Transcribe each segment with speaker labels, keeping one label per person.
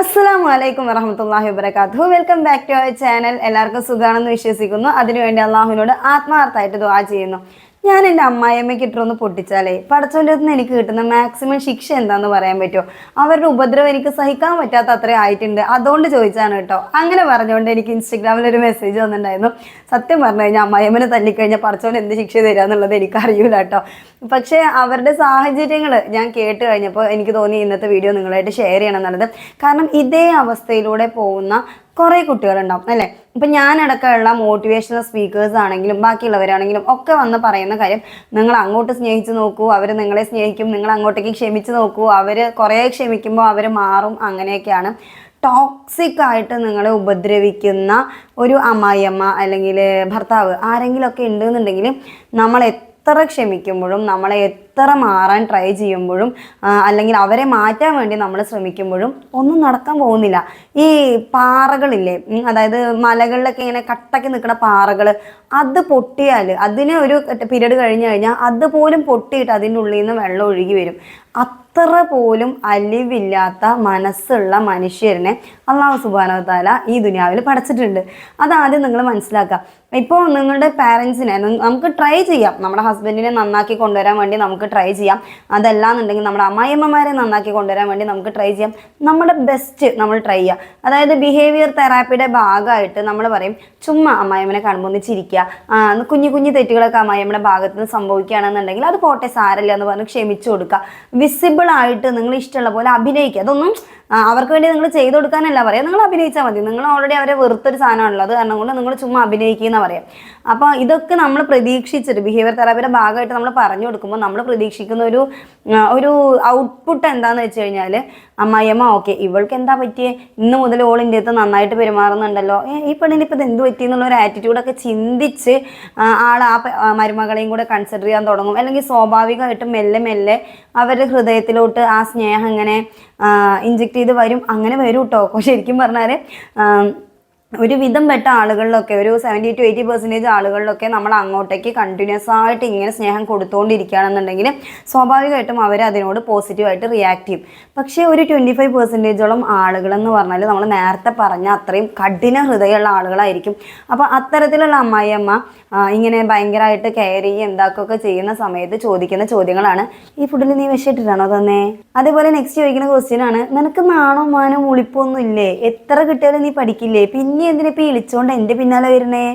Speaker 1: അസ്സലാമു അലൈക്കും വറഹമത്തല്ലാഹി വബർക്കാത്തു welcome back to our channel എല്ലാവർക്കും സുഖമാണെന്ന് വിശ്വസിക്കുന്നു. അതിനുവേണ്ടി അള്ളാഹുവിനോട് ആത്മാർത്ഥമായിട്ട് ദുവാ ചെയ്യുന്നു. ഞാൻ എന്റെ അമ്മായിയമ്മയ്ക്ക് ഇട്ടൊന്ന് പൊട്ടിച്ചാലേ പടച്ചോന്റെ നിന്ന് എനിക്ക് കിട്ടുന്ന മാക്സിമം ശിക്ഷ എന്താന്ന് പറയാൻ പറ്റുമോ അവരുടെ ഉപദ്രവം എനിക്ക് സഹിക്കാൻ പറ്റാത്ത അത്രയും ആയിട്ടുണ്ട്. അതുകൊണ്ട് ചോദിച്ചാണ് കേട്ടോ. അങ്ങനെ പറഞ്ഞുകൊണ്ട് എനിക്ക് ഇൻസ്റ്റഗ്രാമിൽ ഒരു മെസ്സേജ് വന്നിട്ടുണ്ടായിരുന്നു. സത്യം പറഞ്ഞു കഴിഞ്ഞാൽ അമ്മായിയമ്മനെ തല്ലിക്കഴിഞ്ഞാൽ പടച്ചോൻ എന്ത് ശിക്ഷ എനിക്ക് അറിയൂല കേട്ടോ. പക്ഷേ അവരുടെ സാഹചര്യങ്ങൾ ഞാൻ കേട്ട് കഴിഞ്ഞപ്പോൾ എനിക്ക് തോന്നി ഇന്നത്തെ വീഡിയോ നിങ്ങളായിട്ട് ഷെയർ ചെയ്യണം എന്നുള്ളത്. കാരണം ഇതേ അവസ്ഥയിലൂടെ പോകുന്ന കുറേ കുട്ടികളുണ്ടാവും അല്ലേ? ഇപ്പം ഞാനടക്കമുള്ള മോട്ടിവേഷണൽ സ്പീക്കേഴ്സ് ആണെങ്കിലും ബാക്കിയുള്ളവരാണെങ്കിലും ഒക്കെ വന്ന് പറയുന്ന കാര്യം നിങ്ങൾ അങ്ങോട്ട് സ്നേഹിച്ച് നോക്കൂ അവർ നിങ്ങളെ സ്നേഹിക്കും നിങ്ങൾ അങ്ങോട്ടേക്ക് ക്ഷമിച്ച് നോക്കൂ അവർ കുറേ ക്ഷമിക്കുമ്പോൾ അവർ മാറും അങ്ങനെയൊക്കെയാണ്. ടോക്സിക് ആയിട്ട് നിങ്ങളെ ഉപദ്രവിക്കുന്ന ഒരു അമ്മായിയമ്മ അല്ലെങ്കിൽ ഭർത്താവ് ആരെങ്കിലുമൊക്കെ ഉണ്ടെന്നുണ്ടെങ്കിൽ നമ്മൾ എത്ര ക്ഷമിക്കുമ്പോഴും നമ്മളെ എത്ര മാറാൻ ട്രൈ ചെയ്യുമ്പോഴും അല്ലെങ്കിൽ അവരെ മാറ്റാൻ വേണ്ടി നമ്മൾ ശ്രമിക്കുമ്പോഴും ഒന്നും നടക്കാൻ പോകുന്നില്ല. ഈ പാറകളില്ലേ അതായത് മലകളിലൊക്കെ ഇങ്ങനെ കട്ടക്കി നിൽക്കുന്ന പാറകൾ അത് പൊട്ടിയാൽ അതിന് ഒരു പീരീഡ് കഴിഞ്ഞ് കഴിഞ്ഞാൽ അതുപോലും പൊട്ടിയിട്ട് അതിന്റെ ഉള്ളിൽ നിന്ന് വെള്ളം ഒഴുകി വരും. അത്ര പോലും അലിവില്ലാത്ത മനസ്സുള്ള മനുഷ്യരനെ അള്ളാഹു താല ഈ ദുനിയാവിൽ പഠിച്ചിട്ടുണ്ട് അതാദ്യം നിങ്ങൾ മനസ്സിലാക്കുക ഇപ്പോൾ നിങ്ങളുടെ പാരൻസിനെ നമുക്ക് ട്രൈ ചെയ്യാം. നമ്മുടെ ഹസ്ബൻഡിനെ നന്നാക്കി കൊണ്ടുവരാൻ വേണ്ടി നമുക്ക് ട്രൈ ചെയ്യാം. അതല്ലാന്നുണ്ടെങ്കിൽ നമ്മുടെ അമ്മായിയമ്മമാരെ നന്നാക്കി കൊണ്ടുവരാൻ വേണ്ടി നമുക്ക് ട്രൈ ചെയ്യാം. നമ്മുടെ ബെസ്റ്റ് നമ്മൾ ട്രൈ ചെയ്യുക അതായത് ബിഹേവിയർ തെറാപ്പിയുടെ ഭാഗമായിട്ട് നമ്മൾ പറയും ചുമ്മാ അമ്മായിയമ്മനെ കാണുമ്പോൾ ഒന്ന് ചിരിക്കുക കുഞ്ഞു കുഞ്ഞു തെറ്റുകളൊക്കെ അമ്മായിയമ്മയുടെ ഭാഗത്ത് നിന്ന് സംഭവിക്കുകയാണെന്നുണ്ടെങ്കിൽ അത് പോട്ടെ സാരല്ല എന്ന് പറഞ്ഞ് ക്ഷമിച്ചു കൊടുക്കുക. വിസിബിൾ ആയിട്ട് നിങ്ങൾ ഇഷ്ടമുള്ള പോലെ അഭിനയിക്കുക. അതൊന്നും അവർക്ക് വേണ്ടി നിങ്ങൾ ചെയ്തു കൊടുക്കാനല്ല പറയാം. നിങ്ങൾ അഭിനയിച്ചാൽ മതി. നിങ്ങൾ ഓൾറെഡി അവരെ വെറുത്തൊരു സാധനമാണല്ലോ. അത് കാരണം കൊണ്ട് നിങ്ങൾ ചുമ്മാ അഭിനയിക്കുന്ന പറയാം. അപ്പോൾ ഇതൊക്കെ നമ്മൾ പ്രതീക്ഷിച്ചിട്ട് ബിഹേവിയർ തെറാപ്പിയുടെ ഭാഗമായിട്ട് നമ്മൾ പറഞ്ഞു കൊടുക്കുമ്പോൾ നമ്മൾ പ്രതീക്ഷിക്കുന്ന ഒരു ഒരു ഔട്ട്പുട്ട് എന്താന്ന് വെച്ച് കഴിഞ്ഞാൽ അമ്മായിയമ്മ ഓക്കെ ഇവൾക്ക് എന്താ പറ്റിയേ? ഇന്ന് മുതൽ ഓൾ ഇന്ത്യ നന്നായിട്ട് പെരുമാറുന്നുണ്ടല്ലോ. ഈ പെണ്ണിന് ഇപ്പം ഇത് എന്ത് പറ്റി? എന്നുള്ള ഒരു ആറ്റിറ്റ്യൂഡൊക്കെ ചിന്തിച്ച് ആൾ ആ മരുമകളെയും കൂടെ കൺസിഡർ ചെയ്യാൻ തുടങ്ങും. അല്ലെങ്കിൽ സ്വാഭാവികമായിട്ടും മെല്ലെ മെല്ലെ അവരുടെ ഹൃദയത്തിലോട്ട് ആ സ്നേഹം ഇങ്ങനെ ഇഞ്ചെക്ട് ചെയ്ത് വരും. അങ്ങനെ വരും കേട്ടോ ശരിക്കും പറഞ്ഞാൽ ഒരു വിധം പെട്ട ആളുകളിലൊക്കെ ഒരു സെവന്റി ടു എയ്റ്റി പെർസെന്റേജ് ആളുകളിലൊക്കെ നമ്മൾ അങ്ങോട്ടേക്ക് കണ്ടിന്യൂസ് ആയിട്ട് ഇങ്ങനെ സ്നേഹം കൊടുത്തുകൊണ്ടിരിക്കുകയാണെന്നുണ്ടെങ്കിൽ സ്വാഭാവികമായിട്ടും അവർ അതിനോട് പോസിറ്റീവായിട്ട് റിയാക്ട് ചെയ്യും. പക്ഷേ ഒരു ട്വന്റി ഫൈവ് പെർസെന്റേജോളം ആളുകളെന്ന് പറഞ്ഞാൽ നമ്മൾ നേരത്തെ പറഞ്ഞ അത്രയും കഠിന ഹൃദയമുള്ള ആളുകളായിരിക്കും. അപ്പോൾ അത്തരത്തിലുള്ള അമ്മായിയമ്മ ഇങ്ങനെ ഭയങ്കരമായിട്ട് കെയർ ചെയ്യുക എന്താക്കൊക്കെ ചെയ്യുന്ന സമയത്ത് ചോദിക്കുന്ന ചോദ്യങ്ങളാണ് ഈ ഫുഡിൽ നീ വിഷയിട്ടിട്ടാണോ തന്നെ? അതേപോലെ നെക്സ്റ്റ് ചോദിക്കുന്ന ക്വസ്റ്റ്യൻ ആണ് നിനക്ക് നാണോ മാനോ മുളിപ്പൊന്നും ഇല്ലേ? എത്ര കിട്ടിയാലും നീ പഠിക്കില്ലേ? പിന്നെ എന്തിനാ ഇപ്പം ഇളിച്ചോണ്ട് എന്റെ പിന്നാലെ വരുന്നേ?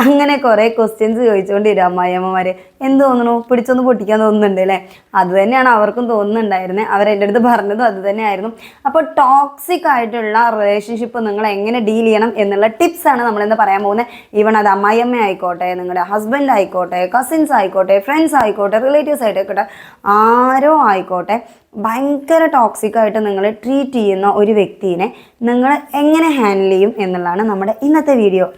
Speaker 1: അങ്ങനെ കുറേ ക്വസ്റ്റ്യൻസ് ചോദിച്ചുകൊണ്ടിരും അമ്മായിയമ്മമാര്. എന്ത് തോന്നുന്നു? പിടിച്ചൊന്ന് പൊട്ടിക്കാൻ തോന്നുന്നുണ്ട് അല്ലേ? അത് തന്നെയാണ് അവർക്കും തോന്നുന്നുണ്ടായിരുന്നത് അവർ എന്റെ അടുത്ത് പറഞ്ഞതും അത് തന്നെയായിരുന്നു. അപ്പോൾ ടോക്സിക് ആയിട്ടുള്ള റിലേഷൻഷിപ്പ് നിങ്ങൾ എങ്ങനെ ഡീൽ ചെയ്യണം എന്നുള്ള ടിപ്സ് ആണ് നമ്മളിന്ന് പറയാൻ പോകുന്നത് ഈവൺ അത് അമ്മായിയമ്മ ആയിക്കോട്ടെ നിങ്ങളുടെ ഹസ്ബൻഡ് ആയിക്കോട്ടെ കസിൻസ് ആയിക്കോട്ടെ ഫ്രണ്ട്സ് ആയിക്കോട്ടെ റിലേറ്റീവ്സ് ആയിക്കോട്ടെ ആരോ ആയിക്കോട്ടെ ഭയങ്കര ടോക്സിക് ആയിട്ട് നിങ്ങൾ ട്രീറ്റ് ചെയ്യുന്ന ഒരു വ്യക്തിയെ നിങ്ങൾ എങ്ങനെ ഹാൻഡിൽ ചെയ്യും എന്നുള്ളതാണ് നമ്മുടെ ഇന്നത്തെ വീഡിയോ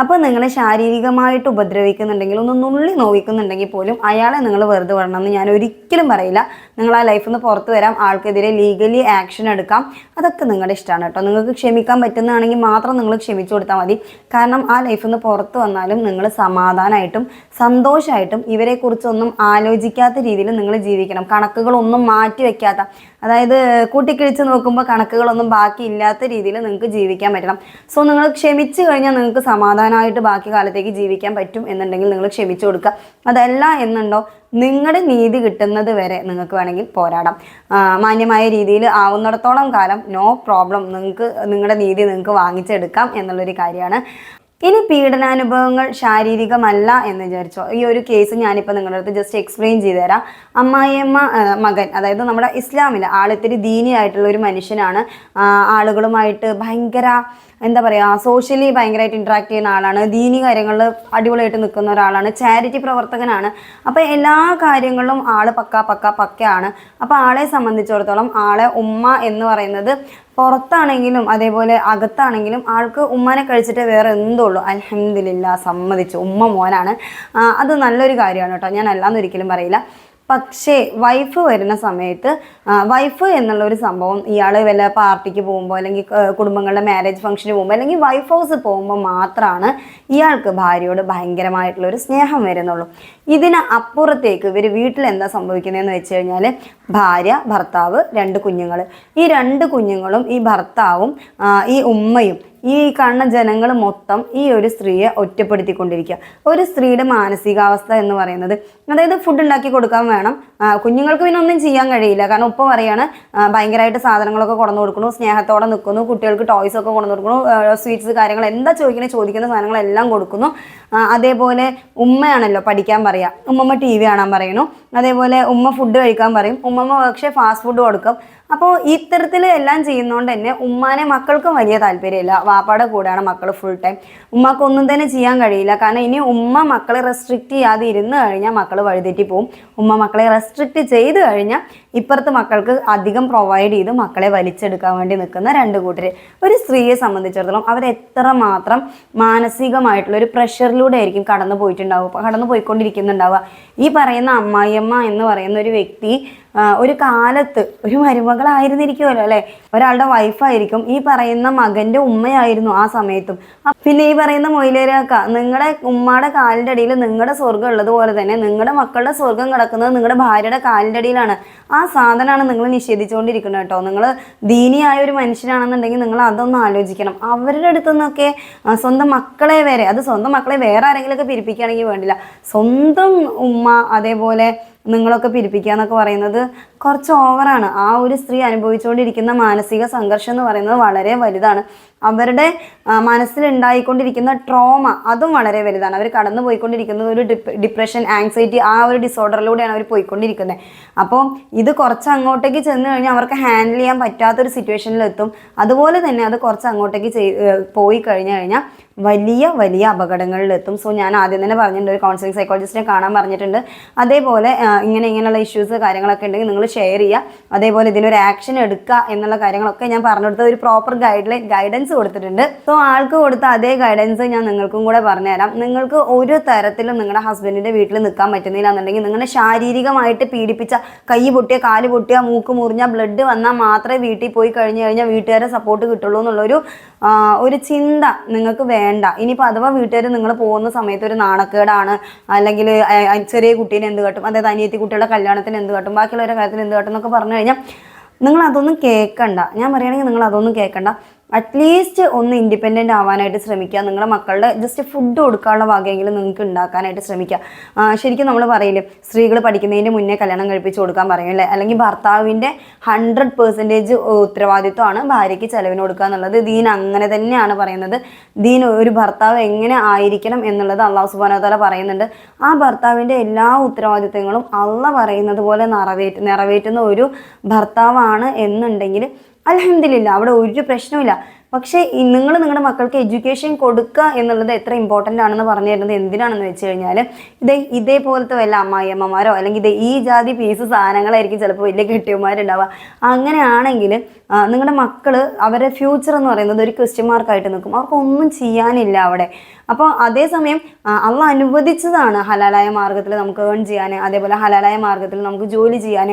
Speaker 1: അപ്പോൾ നിങ്ങളെ ശാരീരികമായിട്ട് ഉപദ്രവിക്കുന്നുണ്ടെങ്കിൽ ഒന്ന് നുള്ളി നോവിക്കുന്നുണ്ടെങ്കിൽ പോലും അയാളെ നിങ്ങൾ വെറുതെ വിടണമെന്ന് ഞാൻ ഒരിക്കലും പറയില്ല. നിങ്ങൾ ആ ലൈഫിൽ നിന്ന് പുറത്തു വരാം. ആൾക്കെതിരെ ലീഗലി ആക്ഷൻ എടുക്കാം. അതൊക്കെ നിങ്ങളുടെ ഇഷ്ടമാണ് കേട്ടോ. നിങ്ങൾക്ക് ക്ഷമിക്കാൻ പറ്റുന്നതാണെങ്കിൽ മാത്രം നിങ്ങൾ ക്ഷമിച്ചു കൊടുത്താൽ മതി. കാരണം ആ ലൈഫിൽ നിന്ന് പുറത്ത് വന്നാലും നിങ്ങൾ സമാധാനമായിട്ടും സന്തോഷമായിട്ടും ഇവരെക്കുറിച്ചൊന്നും ആലോചിക്കാത്ത രീതിയിൽ നിങ്ങൾ ജീവിക്കണം. കണക്കുകളൊന്നും മാറ്റി വെക്കാത്ത അതായത് കൂട്ടിക്കിഴിച്ച് നോക്കുമ്പോൾ കണക്കുകളൊന്നും ബാക്കി ഇല്ലാത്ത രീതിയിൽ നിങ്ങൾക്ക് ജീവിക്കാൻ പറ്റണം. സോ നിങ്ങൾ ക്ഷമിച്ചു കഴിഞ്ഞാൽ നിങ്ങൾക്ക് സമാധാനമായിട്ട് ബാക്കി കാലത്തേക്ക് ജീവിക്കാൻ പറ്റും എന്നുണ്ടെങ്കിൽ നിങ്ങൾ ക്ഷമിച്ചു കൊടുക്കുക. അതല്ല എന്നുണ്ടോ? നിങ്ങളുടെ നീതി കിട്ടുന്നത് വരെ നിങ്ങൾക്ക് വേണമെങ്കിൽ പോരാടാം. മാന്യമായ രീതിയിൽ ആവുന്നിടത്തോളം കാലം നോ പ്രോബ്ലം നിങ്ങൾക്ക് നിങ്ങളുടെ നീതി നിങ്ങൾക്ക് വാങ്ങിച്ചെടുക്കാം എന്നുള്ളൊരു കാര്യമാണ്. ഇനി പീഡനാനുഭവങ്ങൾ ശാരീരികമല്ല എന്ന് വിചാരിച്ചോ. ഈ ഒരു കേസ് ഞാനിപ്പോൾ നിങ്ങളുടെ അടുത്ത് ജസ്റ്റ് എക്സ്പ്ലെയിൻ ചെയ്തു തരാം അമ്മായിയമ്മ മകൻ അതായത് നമ്മുടെ ഇസ്ലാമിൽ ആളിത്തിരി ദീനിയായിട്ടുള്ള ഒരു മനുഷ്യനാണ്. ആളുകളുമായിട്ട് ഭയങ്കര എന്താ പറയുക സോഷ്യലി ഭയങ്കരമായിട്ട് ഇൻട്രാക്ട് ചെയ്യുന്ന ആളാണ്. ദീനി കാര്യങ്ങളിൽ അടിപൊളിയായിട്ട് നിൽക്കുന്ന ഒരാളാണ്. ചാരിറ്റി പ്രവർത്തകനാണ്. അപ്പോൾ എല്ലാ കാര്യങ്ങളിലും ആൾ പക്ക പക്ക പക്കയാണ്. അപ്പോൾ ആളെ സംബന്ധിച്ചിടത്തോളം ആളെ ഉമ്മ എന്ന് പറയുന്നത് പുറത്താണെങ്കിലും അതേപോലെ അകത്താണെങ്കിലും ആൾക്ക് ഉമ്മനെ കഴിച്ചിട്ട് വേറെ എന്തുള്ളൂ. അലഹമില്ല സമ്മതിച്ചു. ഉമ്മ മോനാണ്. അത് നല്ലൊരു കാര്യമാണ് കേട്ടോ. ഞാൻ അല്ലാന്ന് ഒരിക്കലും പറയില്ല. പക്ഷേ വൈഫ് വരുന്ന സമയത്ത് വൈഫ് എന്നുള്ള ഒരു സംഭവം ഇയാൾ വല്ല പാർട്ടിക്ക് പോകുമ്പോൾ അല്ലെങ്കിൽ കുടുംബങ്ങളുടെ മാരേജ് ഫംഗ്ഷന് പോകുമ്പോൾ അല്ലെങ്കിൽ വൈഫ് ഹൗസ് പോകുമ്പോൾ മാത്രമാണ് ഇയാൾക്ക് ഭാര്യയോട് ഭയങ്കരമായിട്ടുള്ളൊരു സ്നേഹം വരുന്നുള്ളൂ. ഇതിന് അപ്പുറത്തേക്ക് ഇവർ വീട്ടിൽ എന്താ സംഭവിക്കുന്നതെന്ന് വെച്ച് കഴിഞ്ഞാൽ ഭാര്യ ഭർത്താവ് രണ്ട് കുഞ്ഞുങ്ങൾ ഈ രണ്ട് കുഞ്ഞുങ്ങളും ഈ ഭർത്താവും ഈ ഉമ്മയും ഈ കാണുന്ന ജനങ്ങൾ മൊത്തം ഈ ഒരു സ്ത്രീയെ ഒറ്റപ്പെടുത്തിക്കൊണ്ടിരിക്കുക ഒരു സ്ത്രീയുടെ മാനസികാവസ്ഥ എന്ന് പറയുന്നത് അതായത് ഫുഡ് ഉണ്ടാക്കി കൊടുക്കാൻ വേണം. കുഞ്ഞുങ്ങൾക്ക് പിന്നെ ഒന്നും ചെയ്യാൻ കഴിയില്ല. കാരണം ഉപ്പ പറയാണ് ഭയങ്കരമായിട്ട് സാധനങ്ങളൊക്കെ കൊണ്ടു കൊടുക്കുന്നു സ്നേഹത്തോടെ നിൽക്കുന്നു കുട്ടികൾക്ക് ടോയ്സ് ഒക്കെ കൊണ്ടു കൊടുക്കുന്നു സ്വീറ്റ്സ് കാര്യങ്ങൾ എന്താ ചോദിക്കണേ ചോദിക്കുന്ന സാധനങ്ങളെല്ലാം കൊടുക്കുന്നു. അതേപോലെ ഉമ്മയാണല്ലോ പഠിക്കാൻ പറയുക ഉമ്മമ്മ ടി വി കാണാൻ പറയുന്നു. അതേപോലെ ഉമ്മ ഫുഡ് കഴിക്കാൻ പറയും. ഉമ്മമ്മ പക്ഷേ ഫാസ്റ്റ് ഫുഡ് കൊടുക്കും. അപ്പോൾ ഇത്തരത്തിൽ എല്ലാം ചെയ്യുന്നതുകൊണ്ട് തന്നെ ഉമ്മാനെ മക്കൾക്കും വലിയ താല്പര്യമില്ല. വാപ്പാടെ കൂടെയാണ് മക്കൾ ഫുൾ ടൈം ഉമ്മക്കൊന്നും തന്നെ ചെയ്യാൻ കഴിയില്ല. കാരണം ഇനി ഉമ്മ മക്കളെ റെസ്ട്രിക്റ്റ് ചെയ്യാതെ ഇരുന്ന് കഴിഞ്ഞാൽ മക്കൾ വഴിതെറ്റി പോകും ഉമ്മ മക്കളെ റെസ്ട്രിക്റ്റ് ചെയ്ത് കഴിഞ്ഞാൽ ഇപ്പുറത്ത് മക്കൾക്ക് അധികം പ്രൊവൈഡ് ചെയ്ത് മക്കളെ വലിച്ചെടുക്കാൻ വേണ്ടി നിൽക്കുന്ന രണ്ട് കൂട്ടർ ഒരു സ്ത്രീയെ സംബന്ധിച്ചിടത്തോളം അവരെത്ര മാത്രം മാനസികമായിട്ടുള്ള ഒരു പ്രഷറിലൂടെ ആയിരിക്കും കടന്നു പോയിട്ടുണ്ടാവും കടന്നു പോയിക്കൊണ്ടിരിക്കുന്നുണ്ടാവുക ഈ പറയുന്ന അമ്മായിയമ്മ എന്ന് പറയുന്ന ഒരു വ്യക്തി ഒരു കാലത്ത് ഒരു മരുമകളായിരുന്നിരിക്കുമല്ലോ അല്ലേ? ഒരാളുടെ വൈഫായിരിക്കും ഈ പറയുന്ന മകന്റെ ഉമ്മയായിരുന്നു ആ സമയത്തും. പിന്നെ ഈ പറയുന്ന മൊയിലേരാക്ക നിങ്ങളുടെ ഉമ്മയുടെ കാലിന്റെ അടിയിൽ നിങ്ങളുടെ സ്വർഗം ഉള്ളതുപോലെ തന്നെ നിങ്ങളുടെ മക്കളുടെ സ്വർഗം കിടക്കുന്നത് നിങ്ങളുടെ ഭാര്യയുടെ കാലിന്റെ അടിയിലാണ്. ആ സാധനമാണ് നിങ്ങൾ നിഷേധിച്ചുകൊണ്ടിരിക്കുന്നത് കേട്ടോ. നിങ്ങൾ ദീനിയായ ഒരു മനുഷ്യനാണെന്നുണ്ടെങ്കിൽ നിങ്ങൾ അതൊന്ന് ആലോചിക്കണം. അവരുടെ അടുത്തു നിന്നൊക്കെ സ്വന്തം മക്കളെ വരെ അത് സ്വന്തം മക്കളെ വേറെ ആരെങ്കിലുമൊക്കെ പിരിപ്പിക്കുകയാണെങ്കിൽ വേണ്ടില്ല. സ്വന്തം ഉമ്മ അതേപോലെ നിങ്ങളൊക്കെ പിരിപ്പിക്കുക എന്നൊക്കെ പറയുന്നത് കുറച്ച് ഓവറാണ്. ആ ഒരു സ്ത്രീ അനുഭവിച്ചുകൊണ്ടിരിക്കുന്ന മാനസിക സംഘർഷം എന്ന് പറയുന്നത് വളരെ വലുതാണ്. അവരുടെ മനസ്സിലുണ്ടായിക്കൊണ്ടിരിക്കുന്ന ട്രോമ അതും വളരെ വലുതാണ്. അവർ കടന്നു പോയിക്കൊണ്ടിരിക്കുന്നത് ഒരു ഡിപ്രഷൻ ആങ്സൈറ്റി ആ ഒരു ഡിസോർഡറിലൂടെയാണ് അവർ പോയിക്കൊണ്ടിരിക്കുന്നത് അപ്പോൾ ഇത് കുറച്ച് അങ്ങോട്ടേക്ക് ചെന്ന് കഴിഞ്ഞാൽ അവർക്ക് ഹാൻഡിൽ ചെയ്യാൻ പറ്റാത്തൊരു സിറ്റുവേഷനിലെത്തും അതുപോലെ തന്നെ അത് കുറച്ച് അങ്ങോട്ടേക്ക് പോയി കഴിഞ്ഞു കഴിഞ്ഞാൽ വലിയ വലിയ അപകടങ്ങളിലെത്തും. സോ ഞാൻ ആദ്യം തന്നെ പറഞ്ഞിട്ടുണ്ട് ഒരു കൗൺസിലിംഗ് സൈക്കോളജിസ്റ്റിനെ കാണാൻ പറഞ്ഞിട്ടുണ്ട്. അതേപോലെ ഇങ്ങനെ ഇങ്ങനെയുള്ള ഇഷ്യൂസ് കാര്യങ്ങളൊക്കെ ഉണ്ടെങ്കിൽ നിങ്ങൾ ഷെയർ ചെയ്യുക അതേപോലെ ഇതിനൊരു ആക്ഷൻ എടുക്കുക എന്നുള്ള കാര്യങ്ങളൊക്കെ ഞാൻ പറഞ്ഞു കൊടുത്ത ഒരു പ്രോപ്പർ ഗൈഡ് ലൈൻ ഗൈഡൻസ് കൊടുത്തിട്ടുണ്ട്. സോ ആൾക്ക് കൊടുത്ത അതേ ഗൈഡൻസ് ഞാൻ നിങ്ങൾക്കും കൂടെ പറഞ്ഞുതരാം. നിങ്ങൾക്ക് ഒരു തരത്തിലും നിങ്ങളുടെ ഹസ്ബൻഡിന്റെ വീട്ടിൽ നിൽക്കാൻ പറ്റുന്നില്ല എന്നുണ്ടെങ്കിൽ നിങ്ങളെ ശാരീരികമായിട്ട് പീഡിപ്പിച്ച കൈ പൊട്ടിയ കാൽ പൊട്ടിയ മൂക്ക് മുറിഞ്ഞ ബ്ലഡ് വന്നാൽ മാത്രമേ വീട്ടിൽ പോയി കഴിഞ്ഞു കഴിഞ്ഞാൽ വീട്ടുകാരെ സപ്പോർട്ട് കിട്ടുള്ളൂ എന്നുള്ളൊരു ഒരു ചിന്ത നിങ്ങൾക്ക് വേണ്ട. ഇനിയിപ്പോൾ അഥവാ വീട്ടുകാർ നിങ്ങൾ പോകുന്ന സമയത്ത് ഒരു നാണക്കേടാണ് അല്ലെങ്കിൽ ചെറിയ കുട്ടീനെ എന്ത് കാട്ടും അതായത് അനിയത്തി കുട്ടികളുടെ കല്യാണത്തിന് എന്ത് കാട്ടും ബാക്കിയുള്ളവരുടെ കാര്യത്തിന് എന്ത് കാട്ടും എന്നൊക്കെ പറഞ്ഞു കഴിഞ്ഞാൽ നിങ്ങൾ അതൊന്നും കേൾക്കണ്ട ഞാൻ പറയുകയാണെങ്കിൽ നിങ്ങൾ അതൊന്നും കേൾക്കണ്ട അറ്റ്ലീസ്റ്റ് ഒന്ന് ഇൻഡിപെൻഡന്റ് ആവാനായിട്ട് ശ്രമിക്കുക. നിങ്ങളുടെ മക്കളുടെ ജസ്റ്റ് ഫുഡ് കൊടുക്കാനുള്ള വകയെങ്കിലും നിങ്ങൾക്ക് ഉണ്ടാക്കാനായിട്ട് ശ്രമിക്കുക. ശരിക്കും നമ്മൾ പറയില്ലേ സ്ത്രീകൾ പഠിക്കുന്നതിന്റെ മുന്നേ കല്യാണം കഴിപ്പിച്ച് കൊടുക്കാൻ പറയും അല്ലേ? അല്ലെങ്കിൽ ഭർത്താവിന്റെ ഹൺഡ്രഡ് പെർസെന്റേജ് ഉത്തരവാദിത്വമാണ് ഭാര്യയ്ക്ക് ചിലവിന് കൊടുക്കുക എന്നുള്ളത്. ദീൻ അങ്ങനെ തന്നെയാണ് പറയുന്നത്. ദീൻ ഒരു ഭർത്താവ് എങ്ങനെ ആയിരിക്കണം എന്നുള്ളത് അള്ളാഹു താല പറയുന്നുണ്ട്. ആ ഭർത്താവിന്റെ എല്ലാ ഉത്തരവാദിത്വങ്ങളും അള്ള പറയുന്നത് പോലെ നിറവേറ്റ് നിറവേറ്റുന്ന ഒരു ഭർത്താവാണ് എന്നുണ്ടെങ്കിൽ അലഹമില്ല അവിടെ ഒരു പ്രശ്നമില്ല പക്ഷേ നിങ്ങൾ നിങ്ങളുടെ മക്കൾക്ക് എഡ്യൂക്കേഷൻ കൊടുക്കുക എന്നുള്ളത് എത്ര ഇമ്പോർട്ടന്റ് ആണെന്ന് പറഞ്ഞു തരുന്നത് എന്തിനാണെന്ന് വെച്ച് കഴിഞ്ഞാൽ ഇതേ ഇതേപോലത്തെ വല്ല അമ്മായിയമ്മമാരോ അല്ലെങ്കിൽ ഇത് ഈ ജാതി പീസ് സാധനങ്ങളായിരിക്കും ചിലപ്പോൾ വലിയ കെട്ടിയന്മാരുണ്ടാവുക അങ്ങനെയാണെങ്കിൽ നിങ്ങളുടെ മക്കൾ അവരുടെ ഫ്യൂച്ചർ എന്ന് പറയുന്നത് ഒരു ക്വസ്റ്റ്യൻ മാർക്കായിട്ട് നിൽക്കും. അവർക്കൊന്നും ചെയ്യാനില്ല അവിടെ. അപ്പോൾ അതേസമയം അവ അനുവദിച്ചതാണ് ഹലാലായ മാർഗത്തിൽ നമുക്ക് ഏൺ ചെയ്യാൻ അതേപോലെ ഹലാലായ മാർഗത്തിൽ നമുക്ക് ജോലി ചെയ്യാൻ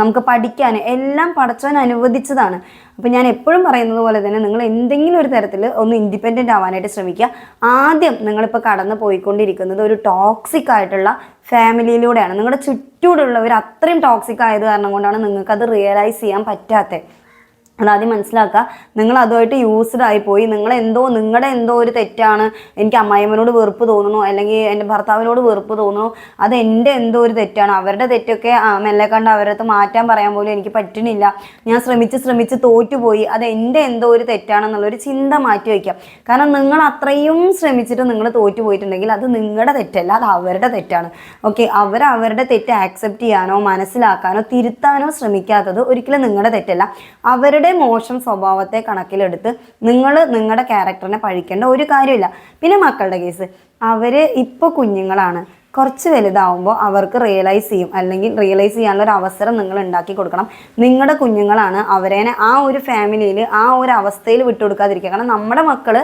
Speaker 1: നമുക്ക് പഠിക്കാൻ എല്ലാം പഠിച്ചവൻ അനുവദിച്ചതാണ്. അപ്പോൾ ഞാൻ എപ്പോഴും പറയുന്നത് പോലെ തന്നെ നിങ്ങൾ എന്തെങ്കിലും ഒരു തരത്തിൽ ഒന്ന് ഇൻഡിപെൻഡന്റ് ആവാനായിട്ട് ശ്രമിക്കുക. ആദ്യം നിങ്ങളിപ്പോൾ കടന്നു പോയിക്കൊണ്ടിരിക്കുന്നത് ഒരു ടോക്സിക് ആയിട്ടുള്ള ഫാമിലിയിലൂടെയാണ് നിങ്ങളുടെ ചുറ്റൂടുള്ളവർ അത്രയും ടോക്സിക് ആയത് കാരണം കൊണ്ടാണ് നിങ്ങൾക്കത് റിയലൈസ് ചെയ്യാൻ പറ്റാത്തത് അതാദ്യം മനസ്സിലാക്കുക നിങ്ങൾ അതുമായിട്ട് യൂസ്ഡ് ആയിപ്പോയി നിങ്ങൾ എന്തോ നിങ്ങളുടെ എന്തോ ഒരു തെറ്റാണ്. എനിക്ക് അമ്മായിമ്മനോട് വെറുപ്പ് തോന്നുന്നു അല്ലെങ്കിൽ എന്റെ ഭർത്താവിനോട് വെറുപ്പ് തോന്നുന്നു. അത് എന്റെ എന്തോ ഒരു തെറ്റാണ്. അവരുടെ തെറ്റൊക്കെ മെല്ലെ കണ്ട് അവരുടെ അടുത്ത് മാറ്റാൻ പറയാൻ പോലും എനിക്ക് പറ്റണില്ല. ഞാൻ ശ്രമിച്ച് ശ്രമിച്ച് തോറ്റുപോയി. അത് എന്റെ എന്തോ ഒരു തെറ്റാണെന്നുള്ളൊരു ചിന്ത മാറ്റി വയ്ക്കാം കാരണം നിങ്ങൾ അത്രയും ശ്രമിച്ചിട്ട് നിങ്ങൾ തോറ്റുപോയിട്ടുണ്ടെങ്കിൽ അത് നിങ്ങളുടെ തെറ്റല്ല അത് അവരുടെ തെറ്റാണ്. ഓക്കെ അവർ അവരുടെ തെറ്റ് ആക്സെപ്റ്റ് ചെയ്യാനോ മനസ്സിലാക്കാനോ തിരുത്താനോ ശ്രമിക്കാത്തത് ഒരിക്കലും നിങ്ങളുടെ തെറ്റല്ല. അവരുടെ മോശം സ്വഭാവത്തെ കണക്കിലെടുത്ത് നിങ്ങൾ നിങ്ങളുടെ ക്യാരക്ടറിനെ പഴിക്കേണ്ട ഒരു കാര്യമില്ല. പിന്നെ മക്കളുടെ കേസ് അവർ ഇപ്പോൾ കുഞ്ഞുങ്ങളാണ്. കുറച്ച് വലുതാവുമ്പോൾ അവർക്ക് റിയലൈസ് ചെയ്യും. അല്ലെങ്കിൽ റിയലൈസ് ചെയ്യാനുള്ള ഒരു അവസരം നിങ്ങൾ ഉണ്ടാക്കി കൊടുക്കണം. നിങ്ങളുടെ കുഞ്ഞുങ്ങളാണ് അവരേനെ ആ ഒരു ഫാമിലിയിൽ ആ ഒരു അവസ്ഥയിൽ വിട്ടുകൊടുക്കാതിരിക്കുക കാരണം നമ്മുടെ മക്കൾ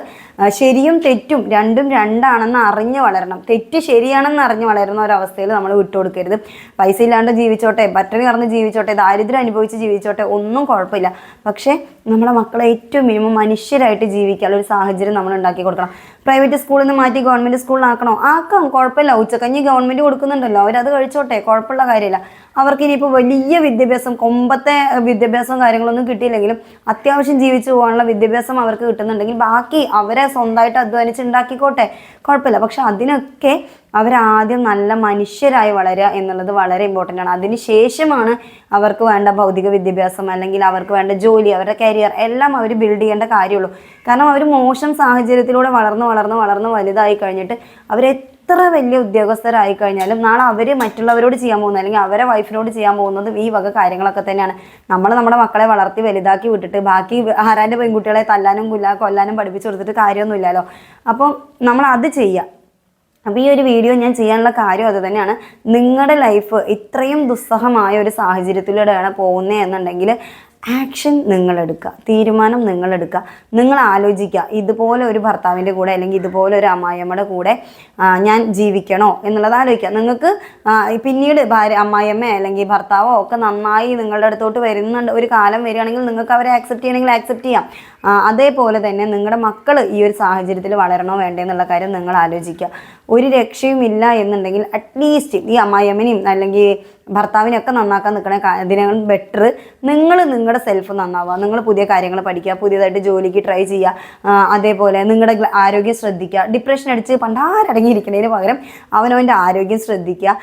Speaker 1: ശരിയും തെറ്റും രണ്ടും രണ്ടാണെന്ന് അറിഞ്ഞ് വളരണം. തെറ്റ് ശരിയാണെന്ന് അറിഞ്ഞ് വളരുന്ന ഒരു അവസ്ഥയിൽ നമ്മൾ വിട്ടുകൊടുക്കരുത് പൈസ ഇല്ലാണ്ട് ജീവിച്ചോട്ടെ പട്ടിണി കറന്ന് ജീവിച്ചോട്ടെ ദാരിദ്ര്യം അനുഭവിച്ച് ജീവിച്ചോട്ടെ ഒന്നും കുഴപ്പമില്ല. പക്ഷേ നമ്മുടെ മക്കളെ ഏറ്റവും മിനിമം മനുഷ്യരായിട്ട് ജീവിക്കാനുള്ള ഒരു സാഹചര്യം നമ്മൾ ഉണ്ടാക്കി കൊടുക്കണം. പ്രൈവറ്റ് സ്കൂളിൽ നിന്ന് മാറ്റി ഗവൺമെന്റ് സ്കൂളിലാക്കണോ ആക്കാം കുഴപ്പമില്ല. ഉച്ചക്കഞ്ഞി കഞ്ഞി ഗവൺമെന്റ് കൊടുക്കുന്നുണ്ടല്ലോ. അവരത് കഴിച്ചോട്ടെ കുഴപ്പമുള്ള കാര്യമില്ല. അവർക്ക് ഇനിയിപ്പോൾ വലിയ വിദ്യാഭ്യാസം കൊമ്പത്തെ വിദ്യാഭ്യാസവും കാര്യങ്ങളൊന്നും കിട്ടിയില്ലെങ്കിലും അത്യാവശ്യം ജീവിച്ചു പോകാനുള്ള വിദ്യാഭ്യാസം അവർക്ക് കിട്ടുന്നുണ്ടെങ്കിൽ ബാക്കി അവരെ സ്വന്തമായിട്ട് അധ്വാനിച്ച് ഉണ്ടാക്കിക്കോട്ടെ. കുഴപ്പമില്ല. പക്ഷെ അതിനൊക്കെ അവരാദ്യം നല്ല മനുഷ്യരായി വളരുക എന്നുള്ളത് വളരെ ഇമ്പോർട്ടന്റ് ആണ്. അതിന് ശേഷമാണ് അവർക്ക് വേണ്ട ഭൗതിക വിദ്യാഭ്യാസം അല്ലെങ്കിൽ അവർക്ക് വേണ്ട ജോലി അവരുടെ കരിയർ എല്ലാം അവർ ബിൽഡ് ചെയ്യേണ്ട കാര്യമുള്ളൂ. കാരണം അവർ മോശം സാഹചര്യത്തിലൂടെ വളർന്ന് വളർന്ന് വളർന്ന് വലുതായി കഴിഞ്ഞിട്ട് അവർ എത്ര വലിയ ഉദ്യോഗസ്ഥരായി കഴിഞ്ഞാലും നാളെ അവർ മറ്റുള്ളവരോട് ചെയ്യാൻ പോകുന്നത് അല്ലെങ്കിൽ അവരെ വൈഫിനോട് ചെയ്യാൻ പോകുന്നതും ഈ വക കാര്യങ്ങളൊക്കെ തന്നെയാണ്. നമ്മൾ നമ്മുടെ മക്കളെ വളർത്തി വലുതാക്കി വിട്ടിട്ട് ബാക്കി ആരാന്റെ പെൺകുട്ടികളെ തല്ലാനും കുല്ല കൊല്ലാനും പഠിപ്പിച്ചു കൊടുത്തിട്ട് കാര്യമൊന്നുമില്ലല്ലോ. അപ്പം നമ്മൾ അത് ചെയ്യുക അപ്പോൾ ഈ ഒരു വീഡിയോ ഞാൻ ചെയ്യാനുള്ള കാര്യം അത് തന്നെയാണ്. നിങ്ങളുടെ ലൈഫ് ഇത്രയും ദുസ്സഹമായ ഒരു സാഹചര്യത്തിലൂടെയാണ് പോകുന്നത് എന്നുണ്ടെങ്കിൽ ആക്ഷൻ നിങ്ങളെടുക്കുക തീരുമാനം നിങ്ങളെടുക്കുക നിങ്ങൾ ആലോചിക്കുക ഇതുപോലെ ഒരു ഭർത്താവിന്റെ കൂടെ അല്ലെങ്കിൽ ഇതുപോലെ ഒരു അമ്മായിയമ്മയുടെ കൂടെ ഞാൻ ജീവിക്കണോ എന്നുള്ളത് ആലോചിക്കുക. നിങ്ങൾക്ക് പിന്നീട് ഭാര്യ അമ്മായിയമ്മ അല്ലെങ്കിൽ ഭർത്താവോ ഒക്കെ നന്നായി നിങ്ങളുടെ അടുത്തോട്ട് വരുന്നുണ്ട് ഒരു കാലം വരികയാണെങ്കിൽ നിങ്ങൾക്ക് അവരെ ആക്സെപ്റ്റ് ചെയ്യണമെങ്കിൽ ആക്സെപ്റ്റ് ചെയ്യാം. അതേപോലെ തന്നെ നിങ്ങളുടെ മക്കൾ ഈ ഒരു സാഹചര്യത്തിൽ വളരണോ വേണ്ടേ എന്നുള്ള കാര്യം നിങ്ങൾ ആലോചിക്കുക. ഒരു രക്ഷയും ഇല്ല എന്നുണ്ടെങ്കിൽ അറ്റ്ലീസ്റ്റ് ഈ അമ്മായിയമ്മനെയും അല്ലെങ്കിൽ ഭർത്താവിനെയൊക്കെ നന്നാക്കാൻ നിൽക്കണ ഇതിനേക്കാൾ ബെറ്റർ നിങ്ങൾ നിങ്ങളുടെ സെൽഫ് നന്നാവുക. നിങ്ങൾ പുതിയ കാര്യങ്ങൾ പഠിക്കുക പുതിയതായിട്ട് ജോലിക്ക് ട്രൈ ചെയ്യുക അതേപോലെ നിങ്ങളുടെ ആരോഗ്യം ശ്രദ്ധിക്കുക. ഡിപ്രഷൻ അടിച്ച് പണ്ടാരടങ്ങിയിരിക്കുന്നതിന് പകരം അവനവന്റെ ആരോഗ്യം ശ്രദ്ധിക്കുക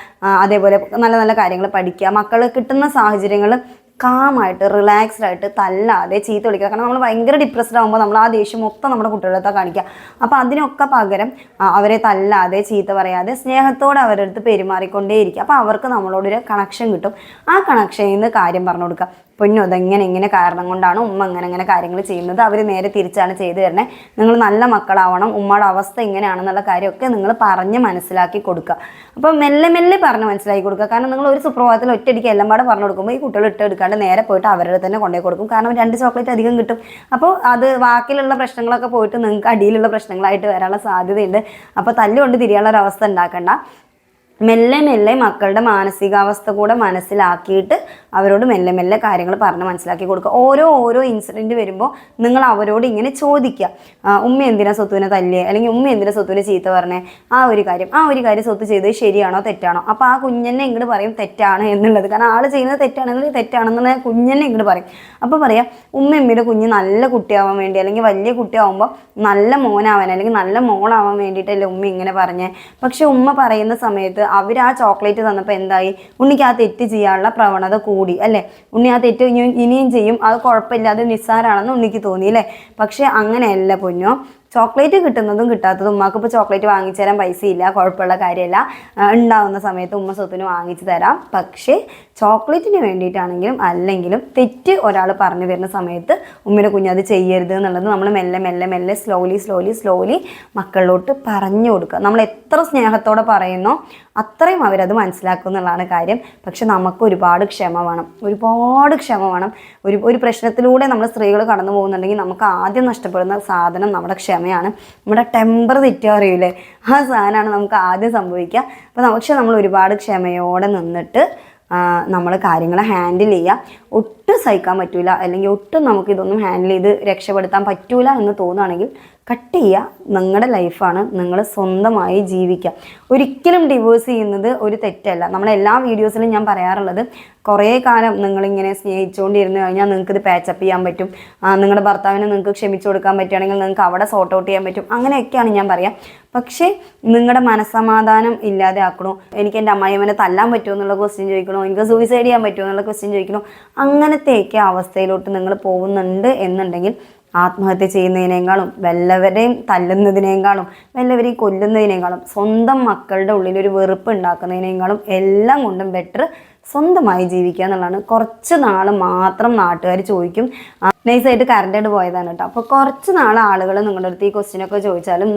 Speaker 1: അതേപോലെ നല്ല നല്ല കാര്യങ്ങൾ പഠിക്കുക. മക്കൾ കിട്ടുന്ന സാഹചര്യങ്ങൾ കാമായിട്ട് റിലാക്സ്ഡ് ആയിട്ട് തല്ലാതെ ചീത്ത വിളിക്കുക. കാരണം നമ്മൾ ഭയങ്കര ഡിപ്രസ്ഡ് ആകുമ്പോൾ നമ്മൾ ആ ദേഷ്യം മൊത്തം നമ്മുടെ കുട്ടികളെ കാണിക്കുക. അപ്പോൾ അതിനൊക്കെ പകരം അവരെ തല്ലാതെ ചീത്ത പറയാതെ സ്നേഹത്തോടെ അവരുടെ അടുത്ത് പെരുമാറിക്കൊണ്ടേയിരിക്കുക. അപ്പോൾ അവർക്ക് നമ്മളോടൊരു കണക്ഷൻ കിട്ടും. ആ കണക്ഷനിൽ നിന്ന് കാര്യം പറഞ്ഞു കൊടുക്കുക. പൊന്നു അതെങ്ങനെ ഇങ്ങനെ കാരണം കൊണ്ടാണ് ഉമ്മ അങ്ങനെ അങ്ങനെ കാര്യങ്ങൾ ചെയ്യുന്നത്? അവർ നേരെ തിരിച്ചാണ് ചെയ്തു തരണേ നിങ്ങൾ നല്ല മക്കളാവണം. ഉമ്മയുടെ അവസ്ഥ ഇങ്ങനെയാണെന്നുള്ള കാര്യമൊക്കെ നിങ്ങൾ പറഞ്ഞ് മനസ്സിലാക്കി കൊടുക്കുക. അപ്പോൾ മെല്ലെ മെല്ലെ പറഞ്ഞ് മനസ്സിലാക്കി കൊടുക്കുക. കാരണം നിങ്ങൾ ഒരു സുപ്രഭാതത്തിൽ ഒറ്റയടിക്ക് എല്ലാം പാടെ പറഞ്ഞു കൊടുക്കുമ്പോൾ ഈ കുട്ടികൾ ഇട്ടെടുക്കാണ്ട് നേരെ പോയിട്ട് അവരുടെ തന്നെ കൊണ്ടുപോയി കൊടുക്കും. കാരണം രണ്ട് ചോക്ലേറ്റ് അധികം കിട്ടും. അപ്പോൾ അത് വാക്കിലുള്ള പ്രശ്നങ്ങളൊക്കെ പോയിട്ട് നിങ്ങൾക്ക് അടിയിലുള്ള പ്രശ്നങ്ങളായിട്ട് വരാനുള്ള സാധ്യതയുണ്ട്. അപ്പോൾ തല്ലുകൊണ്ട് തിരിയാനുള്ള ഒരു അവസ്ഥ ഉണ്ടാക്കണ്ട. മെല്ലെ മെല്ലെ മക്കളുടെ മാനസികാവസ്ഥ കൂടെ മനസ്സിലാക്കിയിട്ട് അവരോട് മെല്ലെ മെല്ലെ കാര്യങ്ങൾ പറഞ്ഞ് മനസ്സിലാക്കി കൊടുക്കുക. ഓരോ ഓരോ ഇൻസിഡന്റ് വരുമ്പോൾ നിങ്ങൾ അവരോട് ഇങ്ങനെ ചോദിക്കുക. ഉമ്മ എന്തിനാ സ്വത്തുവിനെ തല്ലിയേ? അല്ലെങ്കിൽ ഉമ്മ എന്തിനാ സ്വത്തുവിനെ ചീത്ത പറഞ്ഞേ? ആ ഒരു കാര്യം. ആ ഒരു കാര്യം സ്വത്ത് ചെയ്തത് ശരിയാണോ തെറ്റാണോ? അപ്പോൾ ആ കുഞ്ഞെന്നെ ഇങ്ങോട്ട് പറയും തെറ്റാണ് എന്നുള്ളത്. കാരണം ആൾ ചെയ്യുന്നത് തെറ്റാണെങ്കിൽ തെറ്റാണെന്നുള്ള കുഞ്ഞെന്നെ ഇങ്ങോട്ട് പറയും. അപ്പോൾ പറയാം ഉമ്മ എമ്മിയുടെ കുഞ്ഞ് നല്ല കുട്ടിയാവാൻ വേണ്ടി അല്ലെങ്കിൽ വലിയ കുട്ടിയാവുമ്പോൾ നല്ല മോനാവാൻ അല്ലെങ്കിൽ നല്ല മോളാവാൻ വേണ്ടിയിട്ടല്ലേ ഉമ്മ ഇങ്ങനെ പറഞ്ഞേ? പക്ഷെ ഉമ്മ പറയുന്ന സമയത്ത് അവർ ആ ചോക്ലേറ്റ് തന്നപ്പോൾ എന്തായി? ഉണ്ണിക്ക് ആ തെറ്റ് ചെയ്യാനുള്ള പ്രവണത കൂടി അല്ലേ? ഉണ്ണി ആ തെറ്റ് ഇനിയും ചെയ്യും. അത് കുഴപ്പമില്ല അത് നിസ്സാരാണെന്ന് ഉണ്ണിക്ക് തോന്നി അല്ലേ? പക്ഷേ അങ്ങനെയല്ല പൊന്നോ. ചോക്ലേറ്റ് കിട്ടുന്നതും കിട്ടാത്തതും ഉമ്മാക്ക് ഇപ്പോൾ ചോക്ലേറ്റ് വാങ്ങിച്ചു തരാൻ പൈസയില്ല കുഴപ്പമുള്ള കാര്യമല്ല ഉണ്ടാവുന്ന സമയത്ത് ഉമ്മ സ്വത്തിന് വാങ്ങിച്ചു തരാം. പക്ഷേ ചോക്ലേറ്റിന് വേണ്ടിയിട്ടാണെങ്കിലും അല്ലെങ്കിലും തെറ്റ് ഒരാൾ പറഞ്ഞു തരുന്ന സമയത്ത് ഉമ്മയുടെ കുഞ്ഞ് അത് ചെയ്യരുത് എന്നുള്ളത് നമ്മൾ മെല്ലെ മെല്ലെ മെല്ലെ സ്ലോലി സ്ലോലി സ്ലോലി മക്കളിലോട്ട് പറഞ്ഞു കൊടുക്കുക. നമ്മൾ എത്ര സ്നേഹത്തോടെ പറയുന്നോ അത്രയും അവരത് മനസ്സിലാക്കും എന്നുള്ളതാണ് കാര്യം. പക്ഷെ നമുക്ക് ഒരുപാട് ക്ഷമ വേണം. ഒരുപാട് ക്ഷമ വേണം. ഒരു ഒരു പ്രശ്നത്തിലൂടെ നമ്മൾ സ്ത്രീകൾ കടന്നു പോകുന്നുണ്ടെങ്കിൽ നമുക്ക് ആദ്യം നഷ്ടപ്പെടുന്ന സാധനം നമ്മുടെ ക്ഷമയാണ് നമ്മുടെ ടെമ്പർ തെറ്റുക അറിയില്ലേ ആ സാധനമാണ് നമുക്ക് ആദ്യം സംഭവിക്കുക. അപ്പോൾ പക്ഷെ നമ്മൾ ഒരുപാട് ക്ഷമയോടെ നിന്നിട്ട് നമ്മൾ കാര്യങ്ങൾ ഹാൻഡിൽ ചെയ്യുക ഒട്ടും സഹിക്കാൻ പറ്റൂല. അല്ലെങ്കിൽ ഒട്ടും നമുക്ക് ഇതൊന്നും ഹാൻഡിൽ ചെയ്ത് രക്ഷപ്പെടുത്താൻ പറ്റൂല എന്ന് തോന്നുകയാണെങ്കിൽ കട്ട് ചെയ്യുക നിങ്ങളുടെ ലൈഫാണ് നിങ്ങൾ സ്വന്തമായി ജീവിക്കുക ഒരിക്കലും ഡിവോഴ്സ് ചെയ്യുന്നത് ഒരു തെറ്റല്ല. നമ്മളെല്ലാ വീഡിയോസിലും ഞാൻ പറയാറുള്ളത് കുറേ കാലം നിങ്ങളിങ്ങനെ സ്നേഹിച്ചുകൊണ്ടിരുന്നു കഴിഞ്ഞാൽ നിങ്ങൾക്ക് ഇത് പാച്ചപ്പ് ചെയ്യാൻ പറ്റും. നിങ്ങളുടെ ഭർത്താവിനെ നിങ്ങൾക്ക് ക്ഷമിച്ചു കൊടുക്കാൻ പറ്റുകയാണെങ്കിൽ നിങ്ങൾക്ക് അവിടെ സോർട്ട് ഔട്ട് ചെയ്യാൻ പറ്റും. അങ്ങനെയൊക്കെയാണ് ഞാൻ പറയാം. പക്ഷേ നിങ്ങളുടെ മനസ്സമാധാനം ഇല്ലാതെ ആക്കണോ എനിക്ക് എന്റെ അമ്മായിയമ്മനെ തല്ലാൻ പറ്റുമോ എന്നുള്ള ക്വസ്റ്റ്യൻ ചോദിക്കണോ? എനിക്ക് സൂയിസൈഡ് ചെയ്യാൻ പറ്റുമോ എന്നുള്ള ക്വസ്റ്റ്യൻ ചോദിക്കണോ? അങ്ങനത്തെയൊക്കെ അവസ്ഥയിലോട്ട് നിങ്ങൾ പോകുന്നുണ്ട് എന്നുണ്ടെങ്കിൽ ആത്മഹത്യ ചെയ്യുന്നതിനേക്കാളും വല്ലവരെയും തല്ലുന്നതിനേക്കാളും വല്ലവരെയും കൊല്ലുന്നതിനേക്കാളും സ്വന്തം മക്കളുടെ ഉള്ളിൽ ഒരു വെറുപ്പ് ഉണ്ടാക്കുന്നതിനേക്കാളും എല്ലാം കൊണ്ടും ബെറ്റർ സ്വന്തമായി ജീവിക്കുക എന്നുള്ളതാണ്. കുറച്ച് നാൾ മാത്രം നാട്ടുകാർ ചോദിക്കും. നൈസായിട്ട് കറണ്ടഡ് പോയതാണ് കേട്ടോ. അപ്പോൾ കുറച്ച് നാൾ ആളുകൾ നിങ്ങളുടെ അടുത്ത് ഈ ക്വസ്റ്റ്യനൊക്കെ ചോദിച്ചാലും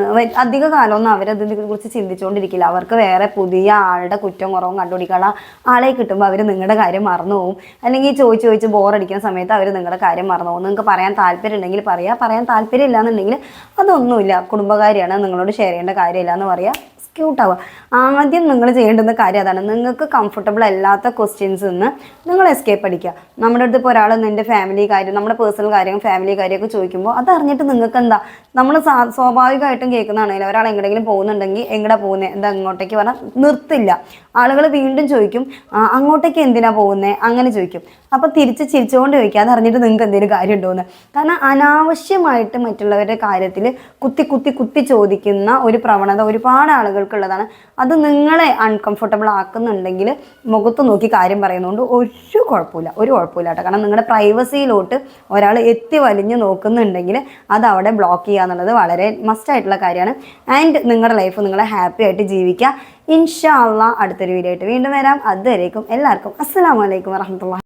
Speaker 1: അധിക കാലമൊന്നും അവരതിനെ കുറിച്ച് ചിന്തിച്ചുകൊണ്ടിരിക്കില്ല അവർക്ക് വേറെ പുതിയ ആളുടെ കുറ്റം കുറവും കണ്ടുപിടിക്കാനുള്ള ആളെ കിട്ടുമ്പോൾ അവർ നിങ്ങളുടെ കാര്യം മറന്നു പോകും അല്ലെങ്കിൽ ചോദിച്ച് ചോദിച്ച് ബോറടിക്കുന്ന സമയത്ത് അവർ നിങ്ങളുടെ കാര്യം മറന്നു പോകും നിങ്ങൾക്ക് പറയാൻ താല്പര്യം ഉണ്ടെങ്കിൽ പറയാം. പറയാൻ താല്പര്യം ഇല്ലാന്നുണ്ടെങ്കിൽ അതൊന്നുമില്ല. കുടുംബകാര്യമാണ് നിങ്ങളോട് ഷെയർ ചെയ്യേണ്ട കാര്യമില്ല എന്ന് പറയാം. ക്യൂട്ടാവുക ആദ്യം നിങ്ങൾ ചെയ്യേണ്ടുന്ന കാര്യം അതാണ്. നിങ്ങൾക്ക് കംഫർട്ടബിൾ അല്ലാത്ത ക്വസ്റ്റ്യൻസ് നിന്ന് നിങ്ങൾ എസ്കേപ്പ് അടിക്കുക. നമ്മുടെ അടുത്ത് ഇപ്പോൾ ഒരാൾ നിന്റെ ഫാമിലി കാര്യം നമ്മുടെ പേഴ്സണൽ കാര്യം ഫാമിലി കാര്യമൊക്കെ ചോദിക്കുമ്പോൾ അത് അറിഞ്ഞിട്ട് നിങ്ങൾക്ക് എന്താ? നമ്മൾ സ്വാഭാവികമായിട്ടും കേൾക്കുന്നതാണെങ്കിൽ ഒരാൾ എങ്ങോട്ടെങ്കിലും പോകുന്നുണ്ടെങ്കിൽ എങ്ങടെ പോകുന്നത് എന്താ അങ്ങോട്ടേക്ക് പറഞ്ഞാൽ നിർത്തില്ല. ആളുകൾ വീണ്ടും ചോദിക്കും അങ്ങോട്ടേക്ക് എന്തിനാ പോകുന്നത് അങ്ങനെ ചോദിക്കും. അപ്പോൾ തിരിച്ച് ചിരിച്ചുകൊണ്ട് ചോദിക്കുക. അത് അറിഞ്ഞിട്ട് നിങ്ങൾക്ക് എന്തെങ്കിലും കാര്യം ഉണ്ടോയെന്ന് കാരണം അനാവശ്യമായിട്ട് മറ്റുള്ളവരുടെ കാര്യത്തിൽ കുത്തി കുത്തി കുത്തി ചോദിക്കുന്ന ഒരു പ്രവണത ഒരുപാട് ആളുകൾക്കുള്ളതാണ് അത് നിങ്ങളെ അൺകംഫർട്ടബിൾ ആക്കുന്നുണ്ടെങ്കിൽ മുഖത്ത് നോക്കി കാര്യം പറയുന്നതുകൊണ്ട് ഒരു കുഴപ്പമില്ല. ഒരു കുഴപ്പമില്ല കേട്ടോ. കാരണം നിങ്ങളുടെ പ്രൈവസിയിലോട്ട് ഒരാൾ എത്തി വലിഞ്ഞ് നോക്കുന്നുണ്ടെങ്കിൽ അത് അവിടെ ബ്ലോക്ക് ചെയ്യുക എന്നുള്ളത് വളരെ മസ്റ്റായിട്ടുള്ള കാര്യമാണ്. ആൻഡ് നിങ്ങളുടെ ലൈഫ് നിങ്ങളെ ഹാപ്പി ആയിട്ട് ജീവിക്കുക. ഇൻഷാ അടുത്തൊരു വീഡിയോ ആയിട്ട് വീണ്ടും വരാം. അതുവരേക്കും എല്ലാവർക്കും അസ്സാം വലൈക്കും വറഹമത്തുള്ള